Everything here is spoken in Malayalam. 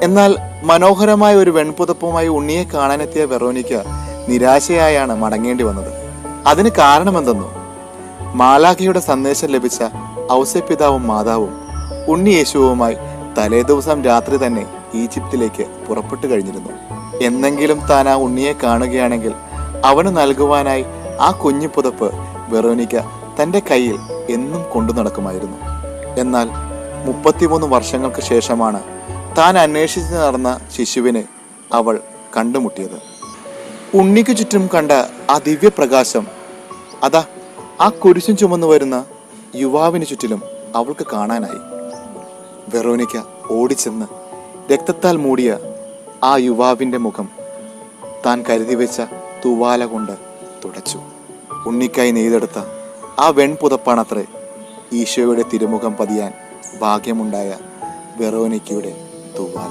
എന്നാൽ മനോഹരമായ ഒരു വെൺപുതപ്പുമായി ഉണ്ണിയെ കാണാനെത്തിയ വെറോനിക്ക നിരാശയായാണ് മടങ്ങേണ്ടി വന്നത്. അതിന് കാരണമെന്തെന്നോ? മാലാഖയുടെ സന്ദേശം ലഭിച്ച ഔസപിതാവും മാതാവും ഉണ്ണി യേശുവുമായി തലേദിവസം രാത്രി തന്നെ ഈജിപ്തിലേക്ക് പുറപ്പെട്ടു കഴിഞ്ഞിരുന്നു. എന്നെങ്കിലും താൻ ആ ഉണ്ണിയെ കാണുകയാണെങ്കിൽ അവന് നൽകുവാനായി ആ കുഞ്ഞു പുതപ്പ് വെറോനിക്ക തന്റെ കയ്യിൽ എന്നും കൊണ്ടു നടക്കുമായിരുന്നു. എന്നാൽ മുപ്പത്തിമൂന്ന് വർഷങ്ങൾക്ക് ശേഷമാണ് താൻ അന്വേഷിച്ച് നടന്ന ശിശുവിനെ അവൾ കണ്ടുമുട്ടിയത്. ഉണ്ണിക്ക് ചുറ്റും കണ്ട ആ ദിവ്യപ്രകാശം അതാ ആ കുരിശും ചുമന്നു വരുന്ന യുവാവിന് ചുറ്റിലും അവൾക്ക് കാണാനായി. വെറോനിക്ക ഓടിച്ചെന്ന് രക്തത്താൽ മൂടിയ ആ യുവാവിന്റെ മുഖം താൻ കരുതി വെച്ച തുവാല കൊണ്ട് തുടച്ചു. ഉണ്ണിക്കായി നെയ്തെടുത്ത ആ വെൺപുതപ്പാണത്രേ ഈശോയുടെ തിരുമുഖം പതിയാൻ ഭാഗ്യമുണ്ടായ വെറോനിക്കയുടെ തൂവാല